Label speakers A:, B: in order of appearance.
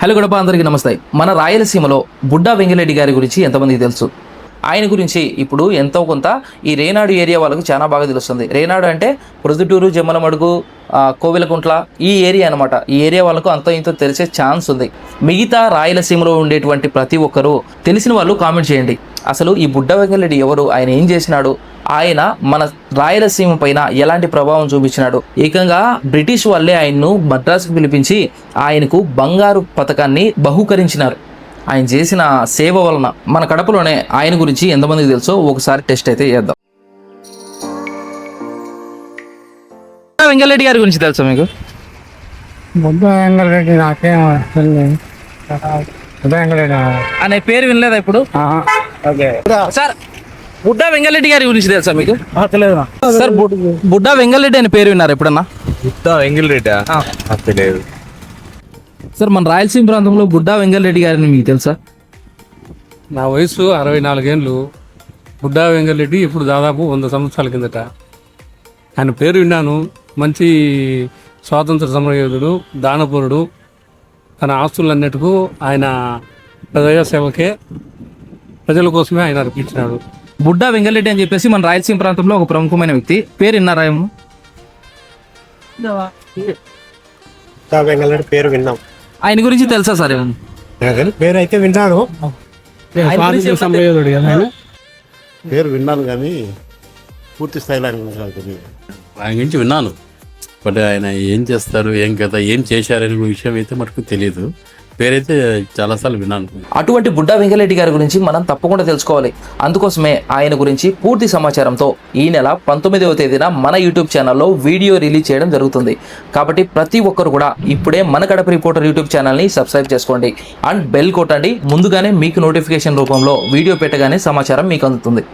A: Hello గడప అందరికీ నమస్తే. మన రాయలసీమలో బుడ్డా వెంగిరెడ్డి గారి గురించి ఎంతమందికి తెలుసు? ఆయన గురించి ఇప్పుడు ఎంతో కొంత ఈ రేనాడు ఏరియా వాళ్ళకు చాలా బాగా తెలుస్తుంది. రేనాడు అంటే ప్రొద్దుటూరు జమ్మలమడుగు కోవిలకుంట్ల కోవెలకుంట్ల ఈ ఏరియా అనమాట ఈ ఏరియా వాళ్ళకు అంత ఇంతో తెలిసే ఛాన్స్ ఉంది. మిగతా రాయలసీమలో ఉండేటువంటి ప్రతి ఒక్కరూ తెలిసిన వాళ్ళు కామెంట్ చేయండి. అసలు ఈ బుడ్డ వెంగళరెడ్డి ఎవరు? ఆయన ఏం చేసినాడు? ఆయన మన రాయలసీమ పైన ఎలాంటి ప్రభావం చూపించినాడు? ఏకంగా బ్రిటిష్ వాళ్ళే ఆయన్ను మద్రాసుకు పిలిపించి ఆయనకు బంగారు పథకాన్ని బహుకరించినారు. ఆయన చేసిన సేవ వలన మన కడపలోనే ఆయన గురించి ఎంతమందికి తెలుసో ఒకసారి టెస్ట్ అయితే చేద్దాం. వెంగళరెడ్డి గారి గురించి తెలుసా మీకు?
B: నాకేం
A: అనే పేరు వినలేదా ఇప్పుడు? సార్ బుడ్డా వెంగళరెడ్డి గారి గురించి తెలుసా మీకు?
B: తెలియదు
A: సార్ బుడ్- బుడ్డా వెంగళరెడ్డి అనే పేరు విన్నారు ఎప్పుడన్నా? ఆ.
C: తెలియదు.
A: సార్ మన రాయలసీమ ప్రాంతంలో బుడ్డా వెంగళరెడ్డి గారిని మీకు తెలుసా?
D: నా వయసు అరవై నాలుగేళ్ళు బుడ్డా వెంకరెడ్డి ఇప్పుడు దాదాపు వంద సంవత్సరాల కిందట. ఆయన పేరు విన్నాను. మంచి స్వాతంత్ర సమరయోధుడు దానపూరుడు. తన ఆస్తులన్నిటికూ ఆయన ప్రజాసేవకే ప్రజల కోసమే ఆయన అర్పించినాడు.
A: బుడ్డా వెంగళరెడ్డి అని చెప్పేసి మన రాయలసీమ ప్రాంతంలో ఒక ప్రముఖమైన వ్యక్తి. పేరు విన్నారా ఏమో
E: వెంగళరెడ్డి పేరు విన్నాం.
A: ఆయన గురించి తెలుసా సార్ ఏమన్నా?
E: పేరు అయితే విన్నాను.
F: పేరు విన్నాను కానీ పూర్తి స్థాయిలో
G: ఆయన గురించి విన్నాను. బట్ ఆయన ఏం చేస్తారు ఏం కదా ఏం చేశారనే విషయం అయితే మనకు తెలియదు పేరైతే చాలాసార్లు విన్నాను.
A: అటువంటి బుడ్డా వెంకరెడ్డి గారి గురించి మనం తప్పకుండా తెలుసుకోవాలి. అందుకోసమే ఆయన గురించి పూర్తి సమాచారంతో ఈ నెల పంతొమ్మిదవ తేదీన మన యూట్యూబ్ ఛానల్లో వీడియో రిలీజ్ చేయడం జరుగుతుంది. కాబట్టి ప్రతి ఒక్కరు కూడా ఇప్పుడే మన కడప రిపోర్టర్ యూట్యూబ్ ఛానల్ని సబ్స్క్రైబ్ చేసుకోండి. అండ్ బెల్ కొట్టండి. ముందుగానే మీకు నోటిఫికేషన్ రూపంలో వీడియో పెట్టగానే సమాచారం మీకు అందుతుంది.